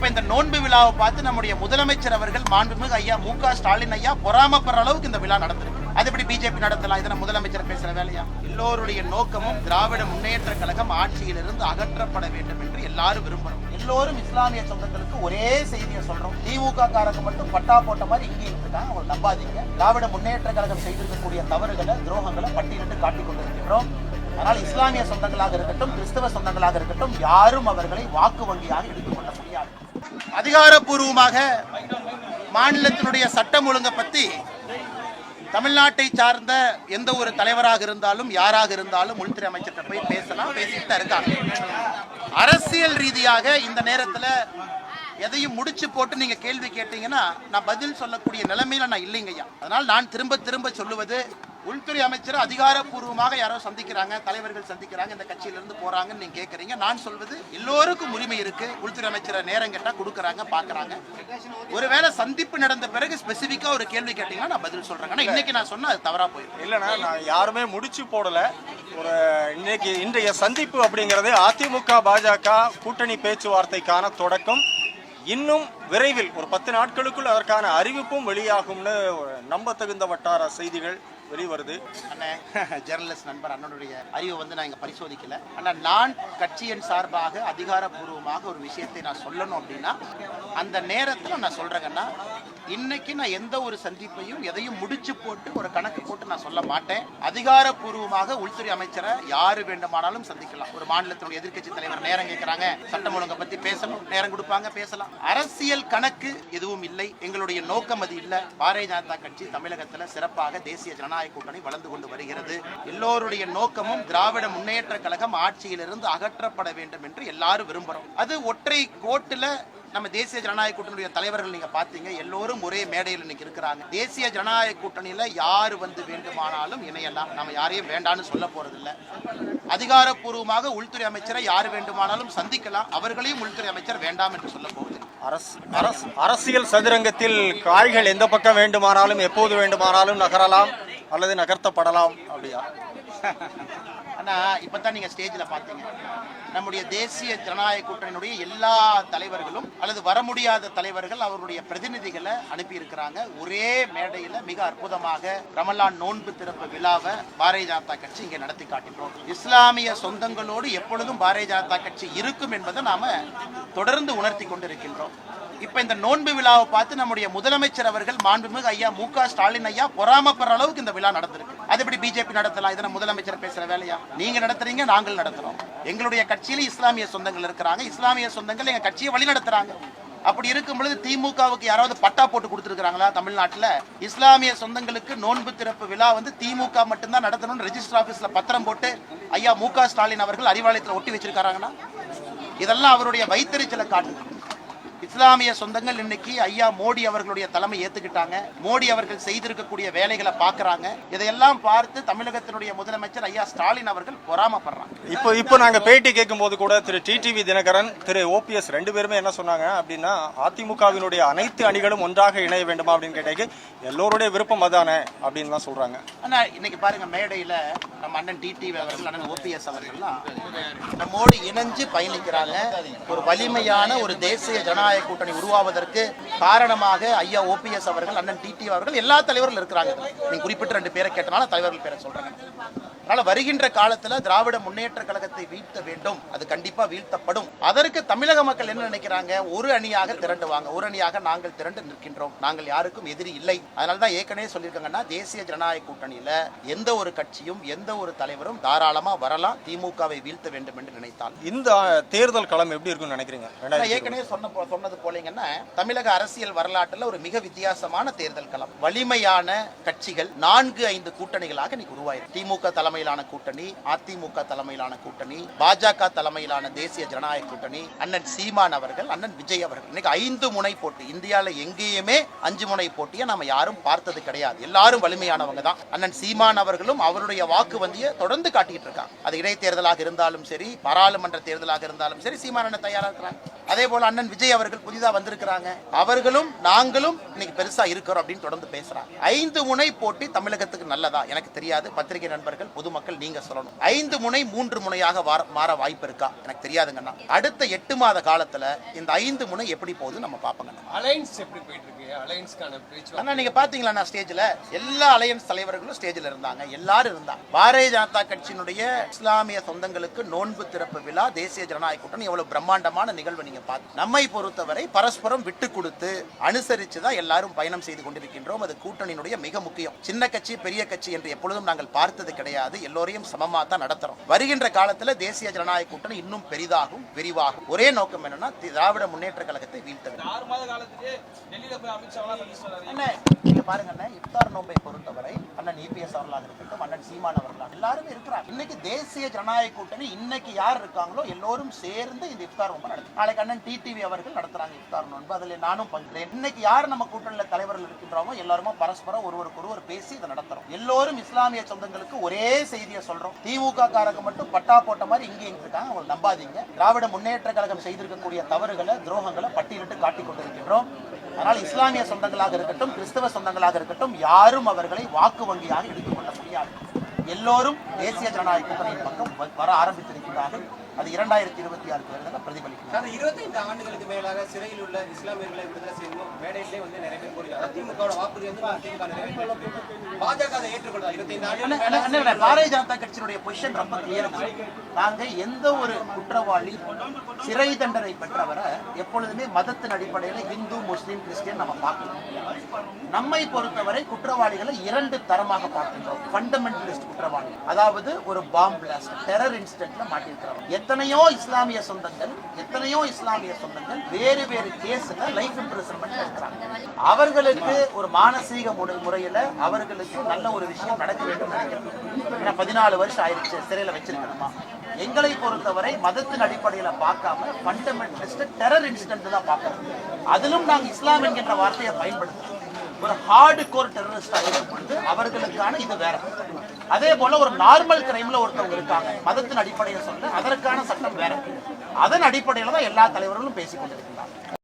இப்ப இந்த நோன்பு விழாவை பார்த்து நம்முடைய முதலமைச்சர் அவர்கள் மாண்புமிகு ஐயா மு க ஸ்டாலின் ஐயா பொறாமப்படுற அளவுக்கு இந்த விழா நடந்திருக்கு. அது எப்படி பிஜேபி நடத்தலாம்? இதனை முதலமைச்சர் பேசுற வேலையா? எல்லோருடைய நோக்கமும் திராவிட முன்னேற்ற கழகம் ஆட்சியிலிருந்து அகற்றப்பட வேண்டும் என்று எல்லாரும் விரும்பணும் எல்லோரும் இஸ்லாமிய சொந்தங்களுக்கு ஒரே செய்தியை சொல்றோம். திமுக காரங்க மட்டும் பட்டா போட்ட மாதிரி இங்கே இருந்துட்டாங்க அவங்க நம்பாதீங்க. திராவிட முன்னேற்ற கழகம் செய்திருக்கக்கூடிய தவறுகளை துரோகங்களை பட்டியலிட்டு காட்டிக் கொண்டிருக்கிறோம் அதனால் இஸ்லாமிய சொந்தங்களாக இருக்கட்டும் கிறிஸ்தவ சொந்தங்களாக இருக்கட்டும் யாரும் அவர்களை வாக்கு வங்கியாக எடுத்துக்கொள்ள முடியாது. அதிகாரப்பூர்வமாக மாநிலத்தினுடைய சட்டம் ஒழுங்கை பற்றி தமிழ்நாட்டை சார்ந்த எந்த ஒரு தலைவராக இருந்தாலும் யாராக இருந்தாலும் உள்துறை அமைச்சர்கிட்ட போய் பேசலாம் பேசிட்டு தான் இருக்காங்க. அரசியல் ரீதியாக இந்த நேரத்தில் எதையும் முடிச்சு போட்டு நீங்கள் கேள்வி கேட்டீங்கன்னா நான் பதில் சொல்லக்கூடிய நிலைமையில நான் இல்லைங்கய்யா. அதனால் நான் திரும்ப திரும்ப சொல்லுவது உள்துறை அமைச்சர் அதிகாரப்பூர்வமாக யாரோ சந்திக்கிறாங்க தலைவர்கள் சந்திக்கிறாங்க இந்த கட்சியிலிருந்து போறாங்கன்னு நீங்க கேக்குறீங்க. நான் சொல்வது எல்லோருக்கும் உரிமை இருக்கு. உள்துறை அமைச்சரை நேரம் கேட்டா கொடுக்குறாங்க பாக்குறாங்க. ஒருவேளை சந்திப்பு நடந்த பிறகு ஸ்பெசிபிக்கா ஒரு கேள்வி கேட்டீங்கன்னா நான் பதில் சொல்றேன் ஆனால் இன்னைக்கு நான் சொன்னா அது தவறா போயிடும். இல்லைன்னா நான் யாருமே முடிச்சு போடல. ஒரு இன்னைக்கு இன்றைய சந்திப்பு அப்படிங்கிறது அதிமுக பாஜக கூட்டணி பேச்சுவார்த்தைக்கான தொடக்கம். இன்னும் விரைவில் ஒரு பத்து நாட்களுக்குள் அதற்கான அறிவிப்பும் வெளியாகும்னு நம்ப தகுந்த வட்டார செய்திகள். வெளிவருது. அண்ணே ஜெர்னலிஸ்ட் நண்பர் அண்ணனுடைய அறிவை வந்து நான் இங்கே பரிசோதிக்கல. ஆனால் நான் கட்சியின் சார்பாக அதிகாரப்பூர்வமாக ஒரு விஷயத்தை நான் சொல்லணும் அப்படின்னா அந்த நேரத்தில் நான் சொல்கிறேங்கன்னா இன்னைக்கு நான் எந்த ஒரு சந்திப்பையும் எதையும் முடிச்சு போட்டு ஒரு கணக்கு போட்டு நான் சொல்ல மாட்டேன். அதிகாரப்பூர்வமாக உள்துறை அமைச்சரை யாரு வேண்டுமானாலும் சந்திக்கலாம். ஒரு மாநிலத்தினுடைய எதிர்க்கட்சி தலைவர் நேரம் கேட்கிறாங்க சட்டம் ஒழுங்கை பத்தி பேசணும் நேரம் கொடுப்பாங்க பேசலாம். அரசியல் கணக்கு எதுவும் இல்லை. எங்களுடைய நோக்கம் அது இல்லை. பாரதிய ஜனதா கட்சி தமிழகத்துல சிறப்பாக தேசிய ஜனநாயக கூட்டணி வளர்ந்து கொண்டு வருகிறது. எல்லோருடைய நோக்கமும் திராவிட முன்னேற்ற கழகம் ஆட்சியிலிருந்து அகற்றப்பட வேண்டும் என்று எல்லாரும் விரும்புறோம். அது ஒற்றை கோட்டுல நம்ம தேசிய ஜனநாயக கூட்டணியுடைய தலைவர்கள் நீங்க பாத்தீங்க. எல்லோரும் ஒரே மேடையில் இன்னைக்கு இருக்கிறாங்க. தேசிய ஜனநாயக கூட்டணியில யாரு வந்து வேண்டுமானாலும் இணையலாம். நம்ம யாரையும் வேண்டாம்னு சொல்ல போறதில்ல. அதிகாரப்பூர்வமாக உள்துறை அமைச்சரை யார் வேண்டுமானாலும் சந்திக்கலாம். அவர்களையும் உள்துறை அமைச்சர் வேண்டாம் என்று சொல்ல போகுது அரசு அரசு அரசியல் சதுரங்கத்தில் காய்கள் எந்த பக்கம் வேண்டுமானாலும் எப்போது வேண்டுமானாலும் நகரலாம். அல்லது நகர்த்தப்படலாம் அப்படியா? ஆனா இப்பதான் நீங்க ஸ்டேஜ்ல பாத்தீங்க நம்முடைய தேசிய ஜனநாயக கூட்டணியினுடைய எல்லா தலைவர்களும் அல்லது வர முடியாத தலைவர்கள் அவருடைய பிரதிநிதிகளை அனுப்பி இருக்கிறாங்க ஒரே மேடையில மிக அற்புதமாக ரமலான் நோன்பு திறப்பு விழாவை பாரதிய ஜனதா கட்சி இங்க நடத்தி காட்டிட்டோம் இஸ்லாமிய சொந்தங்களோடு எப்பொழுதும் பாரதிய ஜனதா கட்சி இருக்கும் என்பதை நாம தொடர்ந்து உணர்த்தி கொண்டிருக்கின்றோம். இப்ப இந்த நோன்பு விழாவை பார்த்து நம்முடைய முதலமைச்சர் அவர்கள் மாண்புமிகு ஐயா மு க ஸ்டாலின் ஐயா பொறாமப்படுற அளவுக்கு இந்த விழா நடந்திருக்கு. அது எப்படி பிஜேபி நடத்தலாம்? இதனை முதலமைச்சர் பேசுற வேலையா? நீங்க நடத்துறீங்க நாங்கள் நடத்துறோம். எங்களுடைய கட்சியில இஸ்லாமிய சொந்தங்கள் இருக்கிறாங்க. இஸ்லாமிய சொந்தங்கள் எங்க கட்சியை வழி நடத்துறாங்க அப்படி இருக்கும் பொழுது திமுகவுக்கு யாராவது பட்டா போட்டு கொடுத்துருக்காங்களா தமிழ்நாட்டில்? இஸ்லாமிய சொந்தங்களுக்கு நோன்பு திறப்பு விழா வந்து திமுக மட்டும்தான் நடத்தணும்னு ரெஜிஸ்டர் ஆஃபீஸில் பத்திரம் போட்டு ஐயா மு ஸ்டாலின் அவர்கள் அறிவாலயத்தில் ஒட்டி வச்சிருக்காங்கன்னா இதெல்லாம் அவருடைய வைத்தறிச்சலை காட்டுது. இஸ்லாமிய சொந்தங்கள் இன்னைக்கு ஐயா மோடி அவர்களுடைய தலைமை ஏத்துக்கிட்டாங்க. மோடி அவர்கள் செய்திருக்கக்கூடிய வேலைகளை பார்க்கறாங்க. இதையெல்லாம் பார்த்து தமிழகத்தினுடைய முதலமைச்சர் ஐயா ஸ்டாலின் அவர்கள் பொறாமப்படுறாங்க. இப்போ இப்போ நாங்க பேட்டி கேட்கும்போது கூட திரு டிடிவி தினகரன் திரு ஓபிஎஸ் ரெண்டு பேருமே என்ன சொன்னாங்க அப்படின்னா அதிமுகவினுடைய அனைத்து அணிகளும் ஒன்றாக இணைய வேண்டுமா அப்படின்னு கேட்டதுக்கு எல்லோருடைய விருப்பம் அதானே அப்படின்னு தான் சொல்றாங்க. ஆனா இன்னைக்கு பாருங்க மேடையில நம்ம அண்ணன் டிடிவி அவர்கள் அண்ணன் ஓபிஎஸ் அவர்கள்லாம் நம்மோடு இணைஞ்சு பயணிக்கிறாங்க. ஒரு வலிமையான ஒரு தேசிய ஜனநாயக கூட்டணி உருவாவதற்கு காரணமாக ஐயா ஓபிஎஸ் அவர்கள் அண்ணன் டிடிவி அவர்கள் எல்லா தலைவர்களும் இருக்கிறாங்க. நீங்க குறிப்பிட்ட ரெண்டு பேரை கேட்டனால தலைவர்கள் பேரை சொல்றாங்க அதனால வருகின்ற காலத்துல திராவிட முன்னேற்ற கழகத்தை வீழ்த்த வேண்டும். அது கண்டிப்பா வீழ்த்தப்படும். அதற்கு தமிழக மக்கள் என்ன நினைக்கிறாங்க? ஒரு அணியாக திரண்டுவாங்க. ஒரு அணியாக நாங்கள் திரண்டு நிற்கின்றோம். நாங்கள் யாருக்கும் எதிரி இல்லை. அதனால தான் ஏற்கனவே சொல்லியிருக்காங்கன்னா தேசிய ஜனநாயக கூட்டணியில எந்த ஒரு கட்சியும் எந்த ஒரு தலைவரும் தாராளமா வரலாம். திமுகவை வீழ்த்த வேண்டும் என்று நினைத்தால். இந்த தேர்தல் களம் எப்படி இருக்கும்னு நினைக்கிறீங்க? ஏற்கனவே சொன்ன சொன்னது போலீங்கன்னா தமிழக அரசியல் வரலாற்றுல ஒரு மிக வித்தியாசமான தேர்தல் களம். வலிமையான கட்சிகள் நான்கு ஐந்து கூட்டணிகளாக இன்னைக்கு உருவாயிருக்கு. திமுக தலைமையிலான கூட்டணி அதிமுக தலைமையிலான கூட்டணி பாஜக தலைமையிலான தேசிய ஜனநாயக கூட்டணி அண்ணன் சீமான் அவர்கள் அண்ணன் விஜய் அவர்கள். இன்னைக்கு ஐந்து முனை போட்டி. இந்தியால எங்கேயுமே அஞ்சு முனை போட்டியை நாம யாரும் பார்த்தது கிடையாது. எல்லாரும் வலிமையானவங்க தான். அண்ணன் சீமான் அவர்களும் அவருடைய வாக்கு வந்தியை தொடர்ந்து காட்டிட்டு இருக்காங்க. அது இடைத்தேர்தலாக இருந்தாலும் சரி பாராளுமன்ற தேர்தலாக இருந்தாலும் சரி சீமான் தயாராக இருக்கிறாங்க அதே போல அண்ணன் விஜய் அவர்கள் நண்பர்கள் புதிதா வந்திருக்கிறாங்க. அவர்களும் நாங்களும் இன்னைக்கு பெருசா இருக்கிறோம் அப்படின்னு தொடர்ந்து பேசுறாங்க. ஐந்து முனை போட்டி தமிழகத்துக்கு நல்லதா? எனக்கு தெரியாது. பத்திரிகை நண்பர்கள் பொதுமக்கள் நீங்க சொல்லணும். ஐந்து முனை மூன்று முனையாக மாற வாய்ப்பு இருக்கா? எனக்கு தெரியாதுங்கண்ணா. அடுத்த எட்டு மாத காலத்துல இந்த ஐந்து முனை எப்படி போகுது நம்ம பார்ப்போங்கண்ணா. அலைன்ஸ் எப்படி போயிட்டு இருக்கு அலைன்ஸ்க்கான பேச்சுவார்த்தை அண்ணா நீங்க பாத்தீங்களா நான் ஸ்டேஜ்ல? எல்லா அலையன்ஸ் தலைவர்களும் ஸ்டேஜ்ல இருந்தாங்க. எல்லாரும் இருந்தாங்க. பாரதிய ஜனதா கட்சியினுடைய இஸ்லாமிய சொந்தங்களுக்கு நோன்பு திறப்பு விழா தேசிய ஜனநாயக கூட்டணி எவ்வளவு பிரம்மாண்டமான நிகழ்வு நீங்க பார்த்து நம்மை பொறுத்தவரை பரஸ்பரம் விட்டு கொடுத்து அனுசரித்து தான் எல்லாரும் பயணம் செய்து கொண்டிருக்கின்றோம். அது கூட்டணியினுடைய மிக முக்கியம். சின்ன கட்சி பெரிய கட்சி என்று எப்பொழுதும் நாங்கள் பார்த்தது கிடையாது. எல்லோரையும் சமமா தான் நடத்துறோம். வருகின்ற காலத்துல தேசிய ஜனநாயக கூட்டணி இன்னும் பெரிதாகும் விரிவாகும். ஒரே நோக்கம் என்னன்னா திராவிட முன்னேற்ற கழகத்தை வீழ்த்த பாருங்க அண்ணே, இஃப்தார் நோன்பை பொறுத்தவரை அண்ணன் இபிஎஸ் அவர்களாக இருக்கட்டும் அண்ணன் சீமான் அவர்களாக எல்லாருமே இருக்கிறாங்க. இன்னைக்கு தேசிய ஜனநாயக கூட்டணி இன்னைக்கு யார் இருக்காங்களோ எல்லோரும் சேர்ந்து இந்த இஃப்தார் நோன்பை நடத்தும் நாளைக்கு அண்ணன் டிடிவி அவர்கள் நடத்துறாங்க இஃப்தார் நோன்பு. அதுல நானும் பங்குறேன் இன்னைக்கு யார் நம்ம கூட்டணியில தலைவர்கள் இருக்கின்றோமோ எல்லாருமே பரஸ்பரம் ஒருவருக்கு ஒருவர் பேசி இதை நடத்துறோம். எல்லோரும் இஸ்லாமிய சொந்தங்களுக்கு ஒரே செய்தியை சொல்றோம். திமுக காரங்க மட்டும் பட்டா போட்ட மாதிரி இங்கே இருக்காங்க. அவங்க நம்பாதீங்க. திராவிட முன்னேற்ற கழகம் செய்திருக்கக்கூடிய தவறுகளை துரோகங்களை பட்டியலிட்டு காட்டிக் கொண்டிருக்கின்றோம் அதனால் இஸ்லாமிய சொந்தங்களாக இருக்கட்டும் கிறிஸ்தவ சொந்தங்களாக இருக்கட்டும் யாரும் அவர்களை வாக்கு வங்கியாக எடுத்துக்கொள்ள முடியாது. எல்லோரும் தேசிய ஜனநாயக கூட்டணியின் பக்கம் வர ஆரம்பித்திருக்கிறார்கள் அது இரண்டாயிரத்தி இருபத்தி ஆறு தேர்தலில் பிரதிபலிக்கிறது கடந்த இருபத்தைந்து ஆண்டுகளுக்கு மேலாக சிறையில் உள்ள இஸ்லாமியர்களை விடுதலை செய்யணும் மேடையிலே வந்து நிறைய பேர் கூறுகிறார் திமுகவோட வாக்குறுதி வந்து திமுக நிறைவேற்ற பாஜக அதை ஏற்றுக்கொள்ளும் இருபத்தைந்து அண்ணே, பாரதிய ஜனதா கட்சியினுடைய பொசிஷன் ரொம்ப கிளியர் நாங்க எந்த ஒரு குற்றவாளி சிறை தண்டனை பெற்றவரை எப்பொழுதுமே மதத்தின் அடிப்படையில் இந்து முஸ்லீம் கிறிஸ்டியன் நம்ம பார்க்கணும். நம்மை பொறுத்தவரை குற்றவாளிகளை இரண்டு தரமாக பார்க்கின்றோம். ஃபண்டமெண்டலிஸ்ட் குற்றவாளி. அதாவது ஒரு பாம் பிளாஸ்ட் டெரர் இன்சிடென்ட்ல மாட்டிருக்கிறவங்க எத்தனையோ இஸ்லாமிய சொந்தங்கள் எத்தனையோ இஸ்லாமிய சொந்தங்கள் வேறு வேறு கேஸ்ல லைஃப் இம்ப்ரிசன்மெண்ட் இருக்கிறாங்க. அவர்களுக்கு ஒரு மானசீக முறை முறையில அவர்களுக்கு நல்ல ஒரு விஷயம் நடக்க வேண்டும் நினைக்கிறேன். ஏன்னா பதினாலு வருஷம் ஆயிடுச்சு சிறையில வச்சிருக்கணுமா? எங்களை பொறுத்தவரை மதத்தின் அடிப்படையில பார்க்காம ஃபண்டமெண்டலிஸ்ட் டெரர் இன்சிடென்ட் தான் பார்க்கறோம் அதிலும் நாங்கள் இஸ்லாம் என்கின்ற வார்த்தையை பயன்படுத்துறோம். ஒரு ஹார்டு கோர் டெரரிஸ்டா இருக்கும் பொழுது அவர்களுக்கான இது வேற. அதே போல ஒரு நார்மல் கிரைம்ல ஒருத்தவங்க இருக்காங்க. மதத்தின் அடிப்படையில் சொல்ல அதற்கான சட்டம் வேற. அதன் அடிப்படையில் தான் எல்லா தலைவர்களும் பேசிக் கொண்டிருக்கிறாங்க